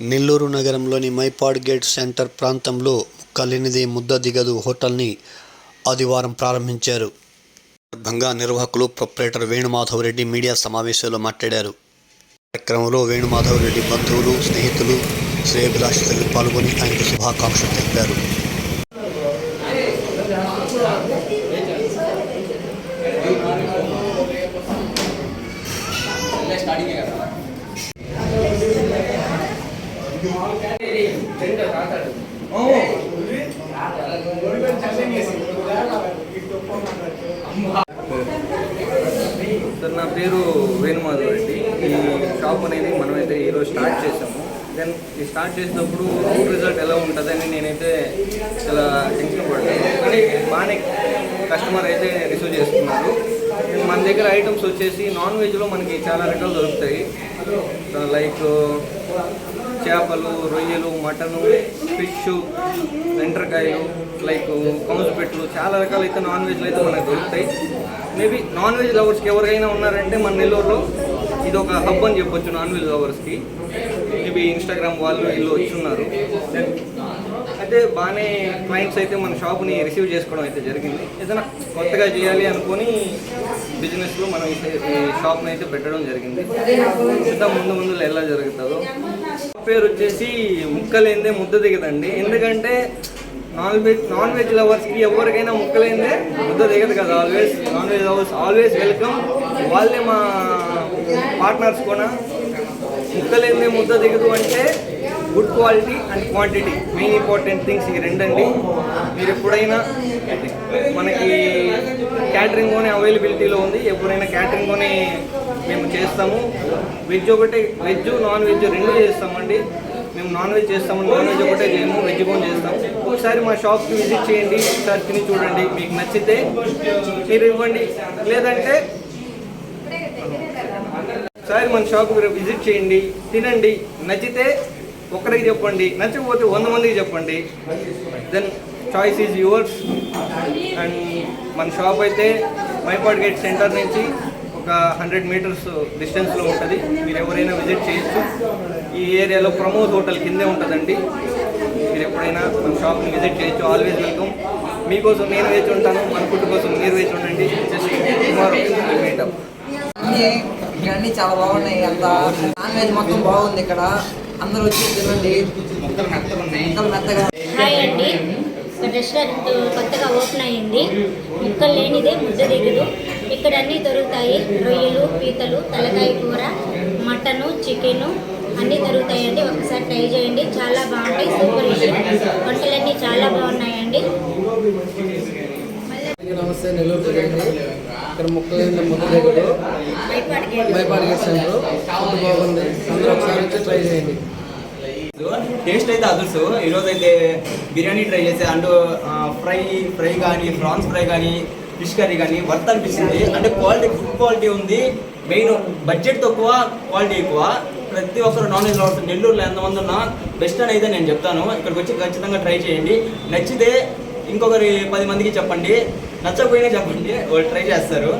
నెల్లూరు నగరంలోని Mypadu gate centre ప్రాంతంలో కలినిది ముద్ద దిగదు హోటల్ని ఆదివారం ప్రారంభించారు. సందర్భంగా నిర్వాహకులు ప్రొపరేటర్ వేణుమాధవ్ రెడ్డి మీడియా సమావేశంలో మాట్లాడారు. కార్యక్రమంలో వేణుమాధవ్ రెడ్డి బంధువులు స్నేహితులు శ్రేయభిలాషితులు పాల్గొని ఆయనకు శుభాకాంక్షలు తెలిపారు. సార్ నా పేరు వేణుమాధవ్ రెడ్డి. ఈ షాప్ అనేది మనమైతే ఈరోజు స్టార్ట్ చేసాము దెన్ ఈ స్టార్ట్ చేసినప్పుడు అవుట్ రిజల్ట్ ఎలా ఉంటుందని నేనైతే చాలా టెన్షన్ పడ్డాను. కానీ బాగానే కస్టమర్ అయితే రిసీవ్ చేసుకున్నారు మన దగ్గర ఐటమ్స్ వచ్చేసి నాన్ వెజ్లో మనకి చాలా రకాలు దొరుకుతాయి. లైక్ చేపలు రొయ్యలు మటను ఫిష్ వెంట్రకాయలు లైక్ కౌన్స్పెట్లు చాలా రకాలు అయితే నాన్ వెజ్లు అయితే మనకు దొరుకుతాయి. మేబీ నాన్ వెజ్ లవర్స్కి ఎవరికైనా ఉన్నారంటే మన నెల్లూరులో ఇది ఒక హబ్ అని చెప్పొచ్చు నాన్ వెజ్ లవర్స్కి. మేబీ ఇన్స్టాగ్రామ్ వాళ్ళు వీళ్ళు వచ్చి ఉన్నారు అయితే బాగానే క్లయింట్స్ అయితే మన షాప్ని రిసీవ్ చేసుకోవడం అయితే జరిగింది. ఏదైనా కొత్తగా చేయాలి అనుకొని బిజినెస్లో మనం ఈ షాప్ని అయితే పెట్టడం జరిగింది. చూద్దాం ముందు ముందు ఎలా జరుగుతుందో. పేరు వచ్చేసి ముక్కలేందే ముద్ద దిగదండి. ఎందుకంటే నాన్ వెజ్ నాన్ వెజ్ లవర్స్కి ఎవరికైనా ముక్కలేందే ముద్ద దిగదు కదా always non veg lovers always welcome వాళ్ళే మా పార్ట్నర్స్ కూడా ముక్కలేందే ముద్ద దిగదు అంటే good quality and quantity. Main important things ఈ రెండండి. మీరు ఎప్పుడైనా మనకి క్యాటరింగ్లోనే అవైలబిలిటీలో ఉంది. ఎప్పుడైనా క్యాటరింగ్లోనే మేము చేస్తాము. వెజ్ ఒకటే వెజ్ నాన్ వెజ్ రెండు చేస్తామండి. మేము నాన్ వెజ్ చేస్తాము నాన్ వెజ్ ఒకటే చేయము వెజ్ కూడా చేస్తాము ఒకసారి మా షాప్కి విజిట్ చేయండి. ఒకసారి తిని చూడండి. మీకు నచ్చితే మీరు ఇవ్వండి. లేదంటే ఒకసారి మన షాప్ విజిట్ చేయండి తినండి నచ్చితే ఒకరికి చెప్పండి నచ్చకపోతే వంద మందికి చెప్పండి. Then choice is yours and మన షాప్ అయితే మైపాడ్ గేట్ సెంటర్ నుంచి ఒక హండ్రెడ్ మీటర్స్ డిస్టెన్స్లో ఉంటుంది. మీరు ఎవరైనా విజిట్ చేయొచ్చు. ఈ ఏరియాలో ప్రమోద్ హోటల్ కిందే ఉంటుందండి. మీరు ఎప్పుడైనా మన షాప్ని విజిట్ చేయొచ్చు. ఆల్వేస్ వెల్కమ్ మీకోసం నేను వేచి ఉంటాను. మన ఫుడ్ కోసం మీరు వేచి ఉండండి. జస్ట్ టుమారో మీటప్ అన్నీ చాలా బాగున్నాయి. అంత నాన్ వెజ్ మొత్తం బాగుంది ఇక్కడ. అందరూ వచ్చి తినండి. ముక్కలు మెత్తగా. హాయ్ అండి. రెస్టారెంట్ కొత్తగా ఓపెన్ అయ్యింది. ముక్కలు లేనిదే ముద్ద దిగుదు. ఇక్కడ అన్నీ దొరుకుతాయి. రొయ్యలు పీతలు తలకాయ కూర మటను చికెను అన్నీ దొరుకుతాయండి. ఒకసారి ట్రై చేయండి. చాలా బాగుంటాయి. సూపర్ వంటలన్నీ చాలా బాగున్నాయండి. నమస్తే. నెల్లూరు ఇక్కడ ముక్కలు ముద్ద దగ్గర మైపాడు గేట్ ఫుడ్ బాగుంది. అందరూ ఒకసారి వచ్చి ట్రై చేయండి. టేస్ట్ అయితే అదుర్సు. ఈరోజు అయితే బిర్యానీ ట్రై చేసే అండ్ ఫ్రై ఫ్రై కానీ ప్రాన్స్ ఫ్రై కానీ ఫిష్ కర్రీ కానీ వర్త్ అనిపిస్తుంది. అంటే క్వాలిటీ ఫుడ్ క్వాలిటీ ఉంది. మెయిన్ బడ్జెట్ తక్కువ క్వాలిటీ ఎక్కువ. ప్రతి ఒక్కరు నాన్ వెజ్ లవర్స్ నెల్లూరులో ఎంతమంది ఉన్నా బెస్ట్ అని అయితే నేను చెప్తాను. ఇక్కడికి వచ్చి ఖచ్చితంగా ట్రై చేయండి. నచ్చితే ఇంకొకరి పది మందికి చెప్పండి. నచ్చకపోయినా చెప్పండి. వాళ్ళు ట్రై చేస్తారు.